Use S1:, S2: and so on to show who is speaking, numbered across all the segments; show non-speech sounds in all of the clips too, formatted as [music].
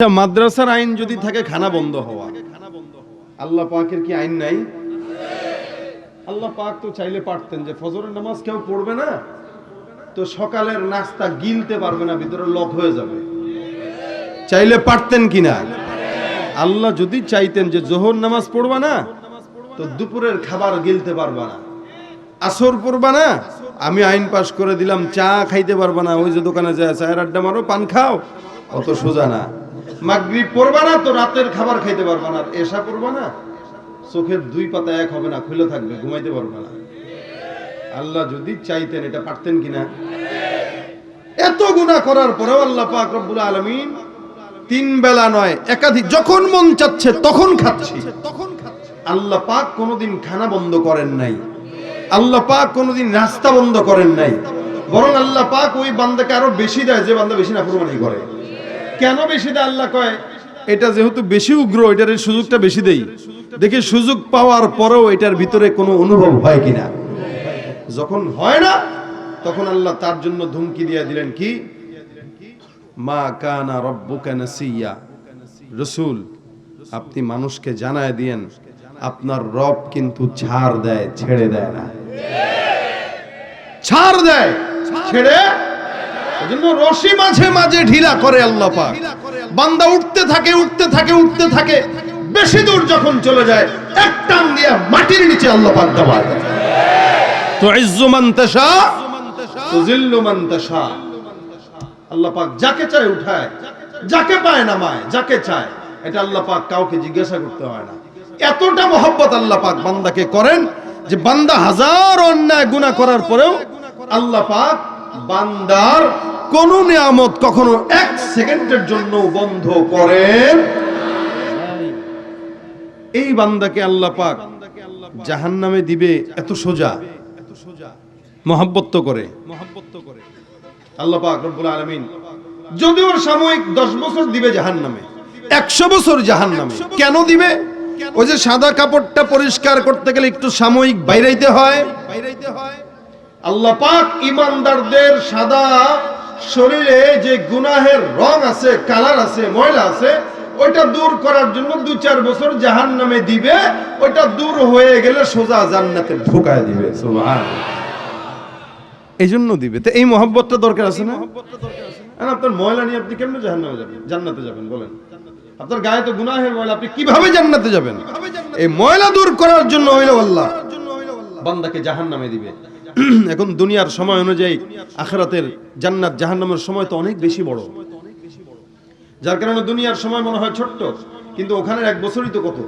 S1: আচ্ছা, মাদ্রাসার আইন যদি থাকে খানা বন্ধ হওয়া। আল্লাহ পাকের কি আইন নাই? আল্লাহ পাক তো চাইলে পারতেন যে ফজরের নামাজ কেউ পড়বে না তো সকালের নাস্তা গিলতে পারবে না ভিতরে লক হয়ে যাবে। চাইলে পারতেন কিনা আল্লাহ যদি চাইতেন যে জোহর নামাজ পড়বা না তো দুপুরের খাবার গিলতে পারবা না। আসর পড়বা না আমি আইন পাশ করে দিলাম চা খাইতে পারবা না ওই যে দোকানে যায় চায়ের আড্ডা মারো পান খাও অত সোজা না। মাগরিব পড়বা না তো রাতের খাবার খাইতে পারবা না। এসা পড়বা না, চোখের দুই পাতা এক হবে না, খুলে থাকবে, ঘুমাইতে পারবা না। আল্লাহ যদি চাইতেন এটা পারতেন কিনা। এত গুনাহ করার পরেও আল্লাহ পাক রব্বুল আলামিন তিন বেলা নয়, একাধিক, যখন মন চাচ্ছে তখন খাচ্ছি। তখন আল্লাহ পাক কোনোদিন খানা বন্ধ করেন নাই। আল্লাহ পাক কোনোদিন রাস্তা বন্ধ করেন নাই। বরং আল্লাহ পাক ওই বান্দাকে আরও বেশি দেয়, যে বান্দা বেশি নাফরমানি করে। কেন বেশি দেয়? আল্লাহ কয়, এটা যেহেতু বেশি উগ্র, এটার সুযোগটা বেশি দেই। দেখি সুযোগ পাওয়ার পরেও এটার ভিতরে কোনো অনুভব হয় কিনা। যখন হয় না, তখন আল্লাহ তার জন্য ধুমকি দিয়ে দিলেন কি? মা কানা রব্বুকা নাসিয়া। রসুল, আপনি মানুষকে জানায় দিয়েন, আপনার রব কিন্তু ছাড় দেয়, ছেড়ে দেয় না। ছাড় দেয়, ছেড়ে রশি মাঝে মাঝে ঢিলা করে আল্লাহ পাক। বান্দা উঠতে থাকে উঠতে থাকে উঠতে থাকে। বেশি দূর যখন চলে যায়, এক টান দিয়ে মাটির নিচে আল্লাহ পাক দাবায়। তো ইজ্জু তাশা তুজিল্লু মান আল্লাহ পাক যাকে চায় উঠায়, যাকে পায় না নামায়, যাকে চায়, এটা আল্লাহ পাক কাউকে জিজ্ঞাসা করতে হয় না। এতটা মহব্বত আল্লাহ পাক বান্দাকে করেন যে বান্দা হাজার অন্যায় গুনাহ করার পরেও আল্লাহ পাক বান্দার কোন নিয়ামত কখনো এক সেকেন্ডের জন্য বন্ধ করেন এই বান্দাকে আল্লাহ পাক জাহান্নামে দিবে এত সোজা, মহব্বত তো করে। করে আল্লাহ পাক রব্বুল সাময়িক 10 বছর দিবে জাহান্নামে 100 বছর জাহান্নামে। কেন দিবে? ওই যে সাদা কাপড়টা পরিষ্কার করতে গেলে একটু সাময়িক বাইরাইতে হয় বাইরাইতে হয়। আল্লাহ পাক ইমানদারদের সাদা শরীরে যে গুনাহের রং আছে কালার আছে, ময়লা আছে, ওইটা দূর করার জন্য দু চার বছর জাহান নামে দিবে, ওইটা দূর হয়ে গেলে সোজা জান্নাতে ঢুকায় দিবে এই জন্য দিবে। তো এই মহব্বতটা দরকার আছে না? আপনার ময়লা নিয়ে আপনি কেমনে জাহান্নামে যাবেন? জান্নাতে যাবেন, বলেন। আপনার গায়ে তো গুনাহের ময়লা, আপনি কীভাবে জান্নাতে যাবেন? এই ময়লা দূর করার জন্য হইল আল্লাহ। বান্দাকে জাহান্নামে দিবে। [clears throat] এখন দুনিয়ার সময় অনুযায়ী আখেরাতের জান্নাত জাহান্নামের সময় তো অনেক বেশি বড়। যার কারণে দুনিয়ার সময় মনে হয় ছোট্ট, কিন্তু ওখানে এক বছরই তো কত।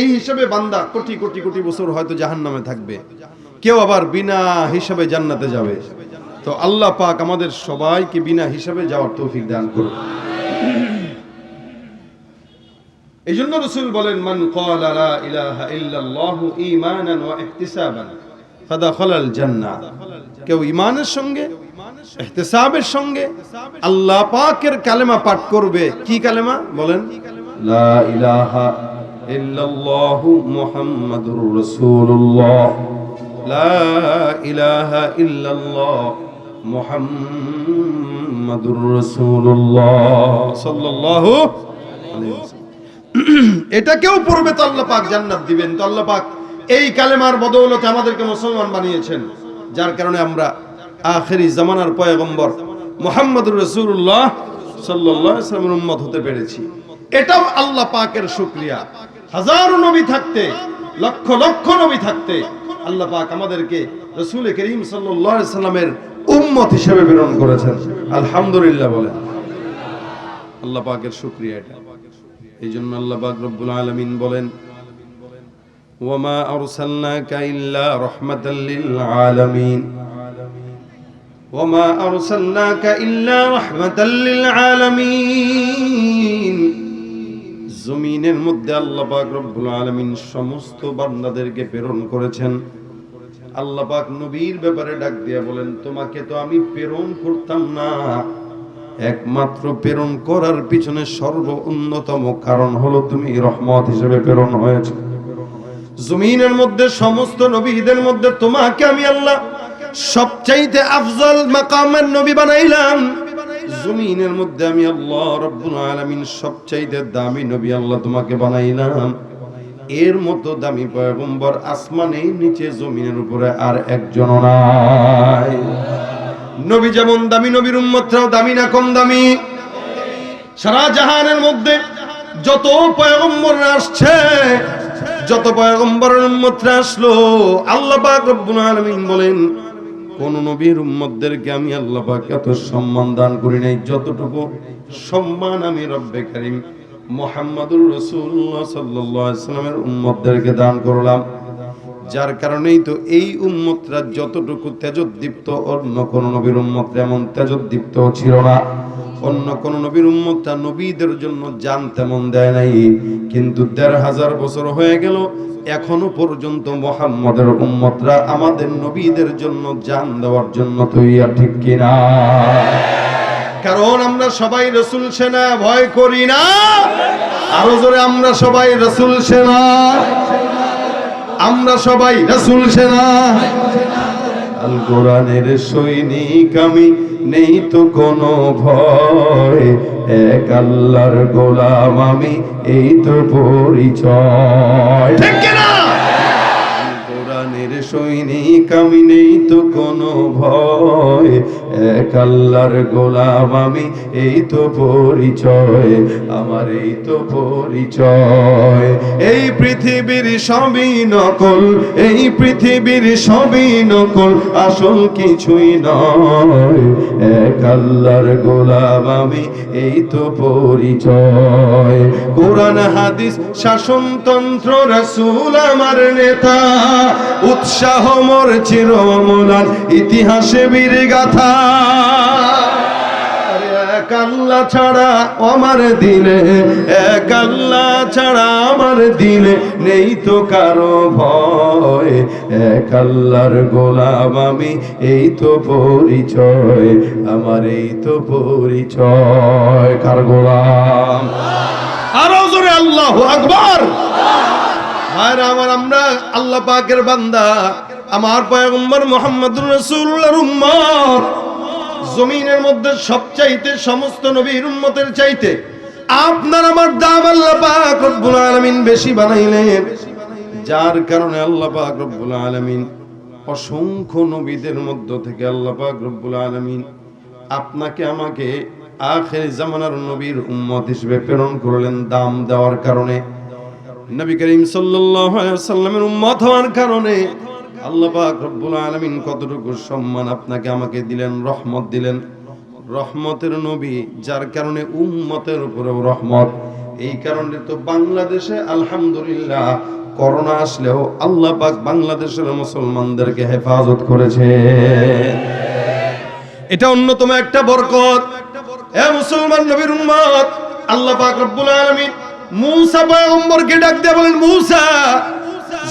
S1: এই হিসাবে বান্দা কোটি কোটি কোটি বছর হয়তো জাহান্নামে থাকবে। কেউ আবার বিনা হিসাবে জান্নাতে যাবে। তো আল্লাহ পাক আমাদের সবাইকে বিনা হিসাবে যাওয়ার তৌফিক দান করুন। এই জন্য রসুল বলেন, মান ক্বালা লা ইলাহা ইল্লাল্লাহু ঈমানান ওয়া ইহতিসাবান। জান্নাহ। কেউ ঈমানের সঙ্গে ইহতিসাবের সঙ্গে আল্লাহ পাকের কালেমা পাঠ করবে। কি কালেমা? বলেন। লা ইলাহা লা ইলাহা ইল্লাল্লাহ [clears throat] এটা কেউ পড়বে তো আল্লাহ পাক জান্নাত দিবেন। তো আল্লাহ পাক এই কালেমার বদৌলতে আমাদেরকে মুসলমান বানিয়েছেন, যার কারণে আমরা আখেরি জামানার পয়গম্বর মোহাম্মদুর রসুল্লাহ সাল্লাহ উম্মত হতে পেরেছি। এটাও আল্লাহ পাকের শুক্রিয়া। হাজারো নবী থাকতে, লক্ষ লক্ষ নবী থাকতে আল্লাহ পাক আমাদেরকে রসুল করিম সাল্লামের উম্মত হিসেবে প্রেরণ করেছেন। আলহামদুলিল্লাহ বলেন। আল্লাহ পাকের শুক্রিয়া এটা। এই জন্য আল্লাহ পাক রব্বুল আলামিন বলেন ইল্লা রাহমাতাল লিল আলামিন ওয়ামা আরসালনাকা ইল্লা রাহমাতাল লিল আলামিন জমিনের মধ্যে আল্লাহ পাক রব্বুল আলামিন সমস্ত বান্দাদেরকে প্রেরণ করেছেন। আল্লাহ পাক নবীর ব্যাপারে ডাক দিয়া বলেন, তোমাকে তো আমি প্রেরণ করতাম না। একমাত্র প্রেরণ করার পিছনে সর্ব অন্যতম কারণ হলো তুমি রহমত হিসেবে প্রেরণ হয়েছে। জমিনের মধ্যে, সমস্ত নবীদের মধ্যে, তোমাকে আমি আল্লাহ সবচাইতে আফজল মাকামের নবী বানাইলাম। জমিনের মধ্যে আমি আল্লাহ রব্বুল আলামিন সবচাইতে দামি নবী আল্লাহ তোমাকে বানাইলাম। এর মতো দামি পয়গম্বর আসমানে নিচে জমিনের উপরে আর একজন নাই। নবী যেমন দামি, নবীর উম্মতরাও দামি না কম দামি। সারা জাহানের মধ্যে যত পয়গম্বর আসছে যত পয়গম্বরের উম্মতরা আসলো, আল্লাহ পাক রব্বুল আলামিন বলেন, কোন নবীর উম্মতদেরকে আমি আল্লাহ পাক এত সম্মান দান করি নাই, যতটুকু সম্মান আমি রব্বে কারীম মুহাম্মাদুর রাসূলুল্লাহ সাল্লাল্লাহু আলাইহি সাল্লামের উম্মতদেরকে দান করলাম। যার কারণেই তো এই উম্মতরা যতটুকু তেজোদ্দীপ্ত অন্য কোন নবীর উম্মতরা এমন তেজোদ্দীপ্ত ছিল না। অন্য কোন নবীর উম্মতটা নবীদের জন্য জান তেমন দেয় নাই। কিন্তু দেড় হাজার বছর হয়ে গেল, এখনও পর্যন্ত মোহাম্মদের উম্মতরা আমাদের নবীদের জন্য জান দেওয়ার জন্য তৈরি ঠিক কিনা? কারণ আমরা সবাই রসুল সেনা, ভয় করি না। আরও জোরে, আমরা সবাই রসুল সেনা। আমরা সবাই রসুল সেনা। আল কোরআনের সৈনিক আমি, নেই তো কোনো ভয়। এক আল্লাহর গোলাম আমি, এই তো পরিচয়। কোরআনের সৈনিক, আমি নেই তো কোনো ভয়। এক আল্লাহর গোলাম, আমি এই তো পরিচয়, আমার এই তো পরিচয়। এই পৃথিবীর সবই নকল, এই পৃথিবীর সবই নকল, আসল কিছুই নয়। এক আল্লাহর গোলাম, আমি এই তো পরিচয়। কোরআন, হাদিস, শাসনতন্ত্র, রাসূল, আমার নেতা। উৎসাহ মোর চিরমলান, ইতিহাসে বীর গাথা আল্লাহ ছাড়া আমার দিলে এক ছাড়া আমার দিলে নেই তো কারও ভয়। এক আল্লাহর গোলাম আমি, এই তো পরিচয়, আমার এই তো পরিচয়। কার গোলাম? আরও জোরে আল্লাহ আকবার। ভাইরা আমার আমরা আল্লাহ পাকের বান্দা, আমার পয়গম্বর মোহাম্মদুর রাসূলুল্লাহর উম্মত। জমিনের মধ্যে সবচাইতে সমস্ত নবীর উম্মতের চাইতে আপনার আমার দাম আল্লাহ পাক রব্বুল আলামিন বেশি বানাইলেন। যার কারণে আল্লাহ পাক রব্বুল আলামিন অসংখ্য নবীদের মধ্য থেকে আল্লাহ পাক রব্বুল আলামিন আপনাকে আমাকে আখের জামানার নবীর উম্মত হিসেবে প্রেরণ করলেন দাম দেওয়ার কারণে। নবী করিম সাল্লামের উম্মত হওয়ার কারণে আল্লাহ পাক রব্বুল আলামিন কতটুকু সম্মান আপনাকে আমাকে দিলেন, রহমত দিলেন। রহমতের নবী, যার কারণে উম্মতের উপরেও রহমত। এই কারণে তো বাংলাদেশে আলহামদুলিল্লাহ করোনা আসলেও আল্লাহ পাক বাংলাদেশের মুসলমানদেরকে হেফাজত করেছে। এটা অন্যতম একটা বরকত। এ মুসলমান নবীর উম্মত, আল্লাহ পাক রব্বুল আলামিন মূসা পয়গম্বরকে ডাক দিয়ে বলেন, মূসা,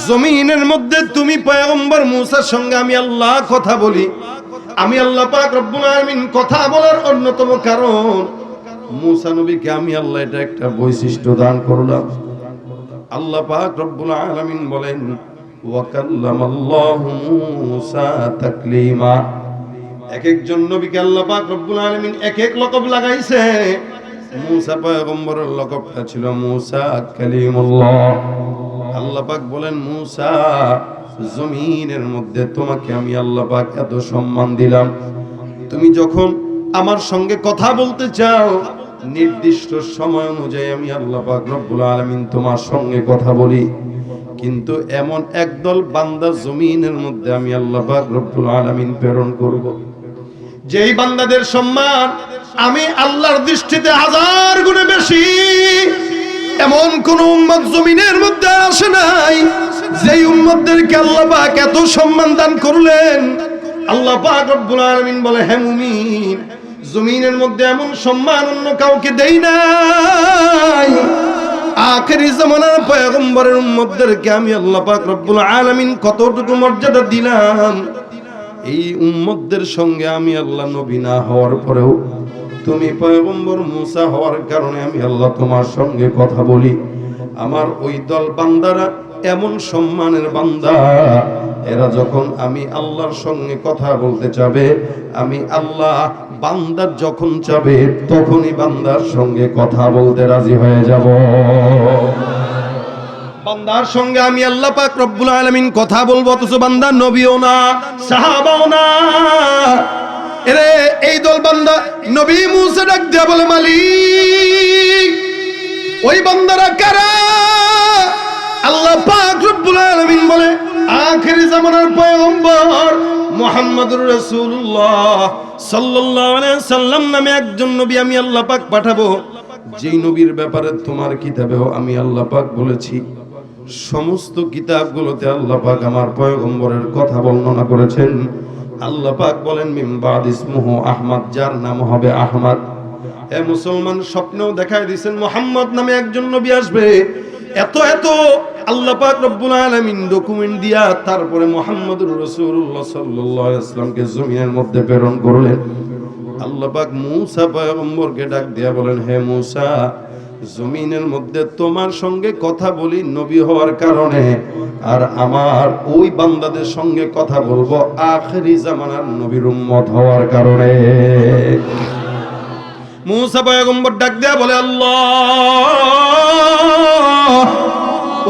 S1: জমিনের মধ্যে তুমি পয়গম্বর মূসার সঙ্গে আমি আল্লাহ কথা বলি। আমি আল্লাহ পাক রব্বুল আলামিন কথা বলার অন্যতম কারণ, মূসা নবীকে আমি আল্লাহ এটা একটা বৈশিষ্ট্য দান করলাম। আল্লাহ পাক রব্বুল আলামিন বলেন, ওয়া কাল্লামাল্লাহু মূসা তাকলিমা। এক একজন নবীকে আল্লাহ পাক রব্বুল আলামিন এক এক লকব লাগাইছে। মূসা পয়গম্বরের ছিল মূসা কালিমুল্লাহ। আল্লাহ পাক বলেন, মূসা, জমিনের মধ্যে তোমাকে আমি আল্লাহ পাক এত সম্মান দিলাম। তুমি যখন আমার সঙ্গে কথা বলতে চাও, নির্দিষ্ট সময় অনুযায়ী আমি আল্লাহ পাক রব্বুল আলামিন তোমার সঙ্গে কথা বলি। কিন্তু এমন একদল বান্দা জমিনের মধ্যে আমি আল্লাহ পাক রব্বুল আলামিন প্রেরণ করব। যেই বান্দাদের সম্মান আমি আল্লাহর দৃষ্টিতে হাজার গুণে বেশি। এমন কোন উম্মত জমিনের মধ্যে আসে নাই। যেই উম্মতদেরকে আল্লাহ পাক এত সম্মান দান করলেন, আল্লাহ পাক রব্বুল আলামিন বলে, হে মুমিন, জমিনের মধ্যে এমন সম্মান অন্য কাউকে দেই নাই। আখেরি জামানার পয়গম্বরের উম্মতদেরকে আমি আল্লাহ পাক রব্বুল আলামিন কতটুকু মর্যাদা দিলাম? এই উম্মতদের সঙ্গে আমি আল্লাহ নবী না হওয়ার পরেও তুমি পয়গম্বর মুসা হওয়ার কারণে আমি আল্লাহ তোমার সঙ্গে কথা বলি। আমার ওই দল বান্দারা এমন সম্মানের বান্দা, এরা যখন আমি আল্লাহর সঙ্গে কথা বলতে চাবে, আমি আল্লাহ বান্দার যখন চাবে, তখনই বান্দার সঙ্গে কথা বলতে রাজি হয়ে যাব। বান্দার সঙ্গে আমি আল্লাহ পাক রব্বুল আলামিন কথা বলব, অথচ বান্দা নবীও না, সাহাবাও না। এরে, এই দল বান্দা নবী মুসা ডাক দিয়া বলে, মালিক, ওই বান্দারা কারা? আল্লাহ পাক রব্বুল আলামিন বলে, আখেরি জামানার পয়গম্বর মুহাম্মদুর রাসূলুল্লাহ সাল্লাল্লাহু আলাইহি সাল্লাম নামে একজন নবী আমি আল্লাহ পাক পাঠাবো। যেই নবীর ব্যাপারে তোমার কিতাবেও আমি আল্লাহ পাক বলেছি, সমস্ত কিতাবগুলোতে আল্লাহ পাক আমার পয়গম্বরের কথা বর্ণনা করেছেন। আল্লাহ পাক বলেন মিম বাদ ইসমুহু আহমদ, যার নাম হবে আহমদ। এ মুসলমান স্বপ্নেও দেখায় দিয়েছেন, মোহাম্মদ নামে একজন নবী আসবে। এত এত আল্লাহ পাক রব্বুল আলামিন ডকুমেন্ট দিয়া তারপরে মুহাম্মদুর রাসূলুল্লাহ সাল্লাল্লাহু আলাইহি ওয়াসাল্লামকে জমিনের মধ্যে প্রেরণ করলেন। আল্লাহ পাক মূসা পয়গম্বরকে ডাক দিয়া বলেন, হে মূসা জমিনের মধ্যে তোমার সঙ্গে কথা বলি নবী হওয়ার কারণে। আর আমার ওই বান্দাদের সঙ্গে কথা বলব আখেরি জামানার নবীর উম্মত হওয়ার কারণে। মুসা পয়গম্বর ডাক দেয়া বলে, আল্লাহ,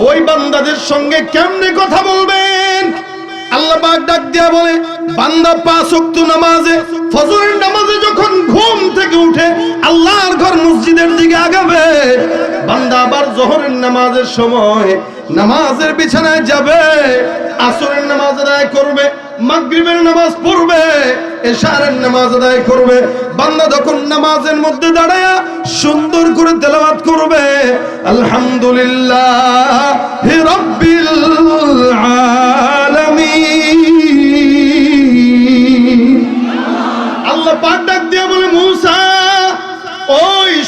S1: ওই বান্দাদের সঙ্গে কেমনে কথা বলবেন? আল্লাহ ডাক দেয়া বলে, বান্দা পাঁচ নামাজে ফজরের নামাজে যখন ঘুম থেকে উঠে আল্লাহর ঘর মসজিদের দিকে আগাবে, বান্দা আবার জোহরের নামাজের সময় নামাজের বিছানায় যাবে, আসরের নামাজ আদায় করবে, মাগরিবের নামাজ পড়বে, এশারের নামাজ আদায় করবে। বান্দা যখন নামাজের মধ্যে দাঁড়ায়া সুন্দর করে তেলাওয়াত করবে, আলহামদুলিল্লাহ হে রব্বিল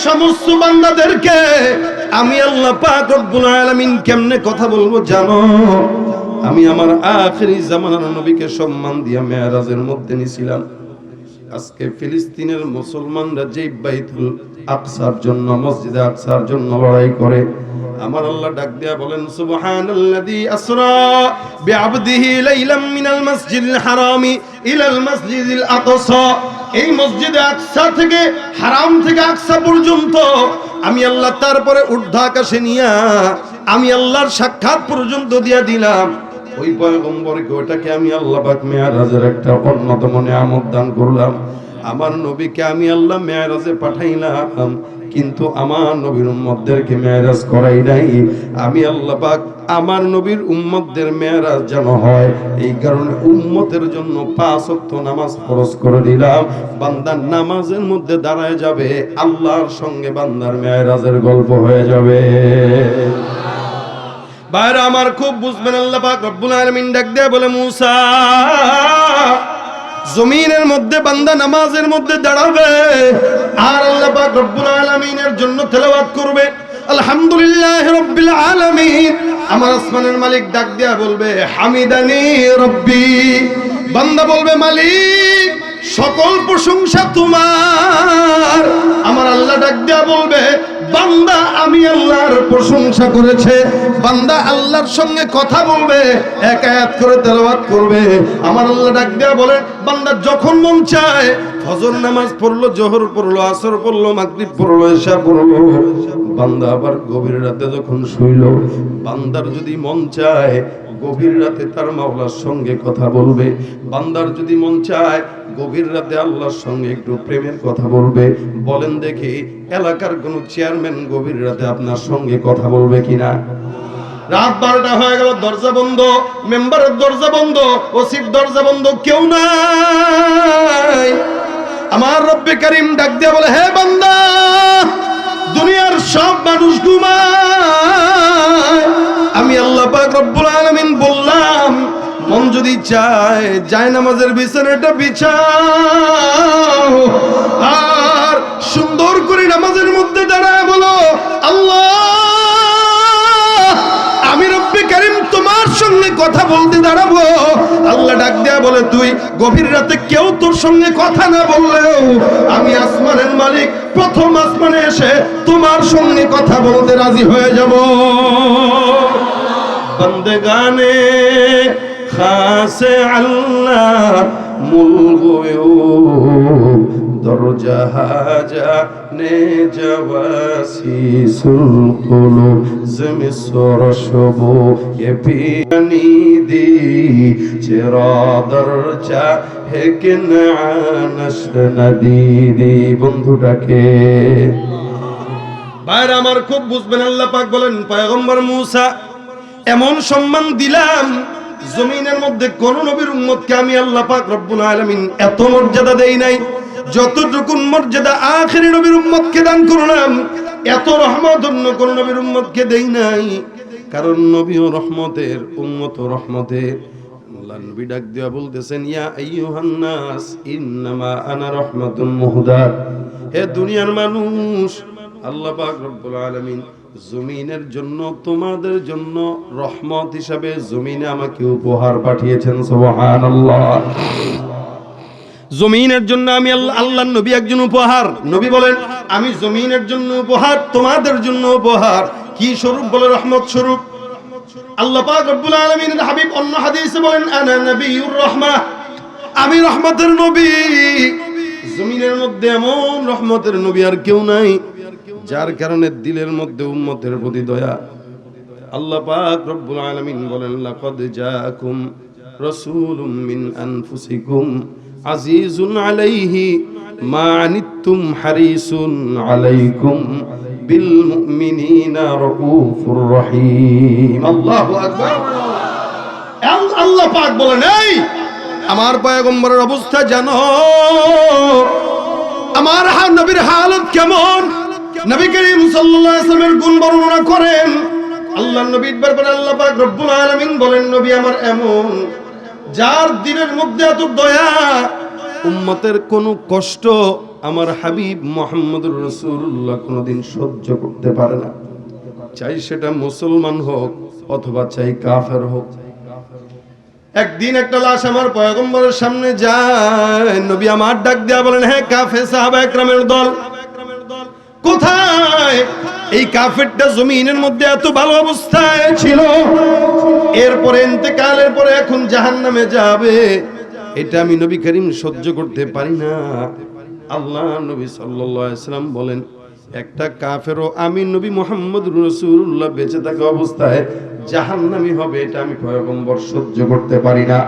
S1: সমস্ত বান্দাদেরকে আমি আল্লাহ পাক রব্বুল আলামিন কেমনে কথা বলব জানো? আমি আমার আখেরি জামানার নবীকে সম্মান দিয়া মেয়ারাজের মধ্যে নিছিলাম। আজকে ফিলিস্তিনের মুসলমানরা যেই বাইতুল আকসার জন্য, মসজিদে আকসার জন্য লড়াই করে, আমার আল্লাহ ডাক দিয়া বলেন, সুবহানাল্লাযী আসরা বিআবদিহি লাইলাম মিনাল মাসজিদিল হারামি ইলাল মাসজিদিল আকসা। এই মসজিদে আকসা থেকে হারাম থেকে আকসা পর্যন্ত আমি আল্লাহ তারপরে ঊর্ধ্ব আকাশে নিয়া আমি আল্লাহর সাক্ষাৎ পর্যন্ত দিয়া দিলাম। ওই পয়গম্বরকে ওটাকে আমি আল্লাহ পাক মেয়ারাজের একটা অন্যতম নিয়ামত দান করলাম। আমার নবীকে আমি আল্লাহ মেয়ারাজে পাঠাইলাম। কিন্তু আমার নবীর উম্মতদেরকে মেয়ারাজ করাই নাই। আমি আল্লাহ পাক আমার নবীর উম্মতদের মেয়ারাজ যেন হয়। এই কারণে উম্মতের জন্য পাঁচ ওয়াক্ত নামাজ ফরজ করে দিলাম বান্দার নামাজের মধ্যে দাঁড়ায় যাবে, আল্লাহর সঙ্গে বান্দার মেয়েরাজের গল্প হয়ে যাবে। বাইরে আমার খুব বুঝবেন, আল্লাহ পাক রব্বুল ডাক দেয়া বলে, মুসা, জমিনের মধ্যে বান্দা নামাজের মধ্যে দাঁড়াবে আর আল্লাহ পাক রব্বুল আলামিনের জন্য তেলাওয়াত করবে। আলহামদুলিল্লাহ রব্বিল আলামিন। আমার আসমানের মালিক ডাক দিয়া বলবে, হামিদানি রব্বি। বান্দা বলবে, মালিক, সকল প্রশংসা তোমার। আমার আল্লাহ ডাক দিয়া বলবে, বান্দা, আমি আল্লাহর প্রশংসা করেছে। বান্দা আল্লাহর সঙ্গে কথা বলবে, এক করে তেলাওয়াত করবে। আমার আল্লাহ ডাক দেয়া বলে, বান্দা, যখন মন চায় ফজর নামাজ পড়ল, জোহর পড়ল, আসর পড়ল, মাগরিব পড়ল এশা পড়ল। বান্দা আবার গভীর রাতে যখন শুইল, বান্দার যদি মন চায়, গভীর রাতে তার মাওলার সঙ্গে কথা বলবে। বান্দার যদি মন চায়, গভীর রাতে আল্লাহর সঙ্গে একটু প্রেমের কথা বলবে। বলেন দেখি, এলাকার কোন চেয়ারম্যান গভীর রাতে আপনার সঙ্গে কথা বলবে কিনা? রাত বারোটা হয়ে গেল, দরজা বন্ধ, মেম্বারের দরজা বন্ধ, ওসির দরজা বন্ধ, কেউ নাই। আমার রব্বে করিম ডাক দিয়া বলে, হে বান্দা, দুনিয়ার সব মানুষ ঘুমায়। আমি আল্লাহ পাক রব্বুল আলামিন বললাম, মন যদি চায় যায় নামাজের বিছানাটা বিছাও আর সুন্দর করে নামাজের মধ্যে দাঁড়ায় বলো, আল্লাহ সঙ্গে কথা বলতে দাঁড়াবো? আল্লাহ ডাক দেয়া বলে, তুই গভীর রাতে কেউ তোর সঙ্গে কথা না বললেও আমি আসমানের মালিক, প্রথম আসমানে এসে তোমার সঙ্গে কথা বলতে রাজি হয়ে যাব। বন্দগানে খাস আল্লাহ মূল গয়ুব দরজাহাজা নে জওয়াসিসুল কুলুব زمسر شبو يبيني دي چرا درجا হেকিন আনস নদীদি বন্ধুটাকে ভাইরা আমার খুব বুঝবেন আল্লাহ পাক বলেন পয়গম্বর মূসা এমন সম্মান দিলাম জমিনের মধ্যে কোন নবীর উম্মতকে আমি আল্লাহ পাক রব্বুল আলামিন এত মর্যাদা দেই নাই যতটুকু মর্যাদা আখেরি নবীর উম্মতকে দান করলাম, এত রহমত অন্য কোন নবীর উম্মতকে দেই নাই। কারণ নবী ও রহমতের, উম্মত ও রহমতের। দুনিয়ার মানুষ জমিনের জন্য, তোমাদের জন্য রহমত হিসাবে জমিনে আমাকে উপহার পাঠিয়েছেন, সুবহানাল্লাহ। জমিনের জন্য আমি আল্লাহ নবী একজন উপহার। নবী বলেন, আমি জমিনের জন্য উপহার, তোমাদের জন্য উপহার। কি স্বরূপ বলে রহমত স্বরূপ? আল্লাহ পাক রব্বুল আলামিনের হাবিব অন্য হাদিসে বলেন, আনা নবিয়ুর রহমা। আমি রহমতের নবী। জমিনের মধ্যে এমন রহমতের নবী আর কেউ নাই, যার কারণে দিলের মধ্যে উম্মতের প্রতি দয়া। আল্লাহ পাক রব্বুল আলামিন বলেন, লাকাদ জাআকুম রাসূলুম মিন আনফুসিকুম। আজিজুন আলাইহি মা আনিতুম হারিসুন আলাইকুম বিল মুমিনিনা রাউফুর রহিম। আল্লাহু আকবার। আল্লাহ পাক বলেন, এই, আমার পয়গম্বরের অবস্থা জানো আমার নবীর হালত কেমন? নবী করিম সাল্লাল্লাহু আলাইহি ওয়াসাল্লামের গুণ বর্ণনা করেন। আল্লাহ নবীর ব্যাপারে আল্লাহ পাক রব্বুল আলামিন বলেন, নবী আমার এমন যার দিনের মধ্যে এত দয়া উম্মতের কোনো কষ্ট আমার হাবিব মোহাম্মদুর রাসূলুল্লাহ কোনোদিন সহ্য করতে পারে না। চাই সেটা মুসলমান হোক অথবা চাই কাফের হোক। একদিন একটা লাশ আমার পয়গম্বরের সামনে যায় নবী আমার ডাক দেয়া বলেন হ্যাঁ কাফে সাহাবা একরামের দল কোথায় এই কাফেরটা জমিনের মধ্যে এত ভালো অবস্থায় ছিল। এরপরে কালের পরে এখন জাহান নামে যাবে। এটা আমি নবী করিম সহ্য করতে পারি না। আল্লাহ নবী সাল্লাম বলেন, একটা কাফেরও আমি নবী মোহাম্মদ রসুল্লাহ বেঁচে থাকা অবস্থায় জাহান্নামি হবে, এটা আমি পয়গম্বর সহ্য করতে পারি না।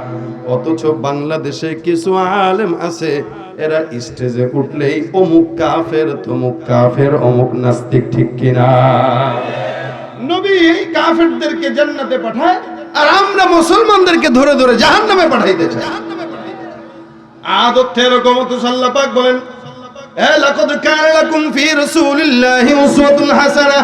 S1: অথচ বাংলাদেশে কিছু আলেম আছে, এরা স্টেজে উঠলেই অমুক কাফের, তমুক কাফের, অমুক নাস্তিক, ঠিক কিনা? নবী এই কাফেরদেরকে জান্নাতে পাঠায়, আর আমরা মুসলমানদেরকে ধরে ধরে জাহান্নামে পাঠাইতে চাই। আদত এরকম তো সাল্লাহ পাক বলেন, এ লাকাদ কানা লাকুম ফি রাসূলিল্লাহি উসওয়াতুন হাসানাহ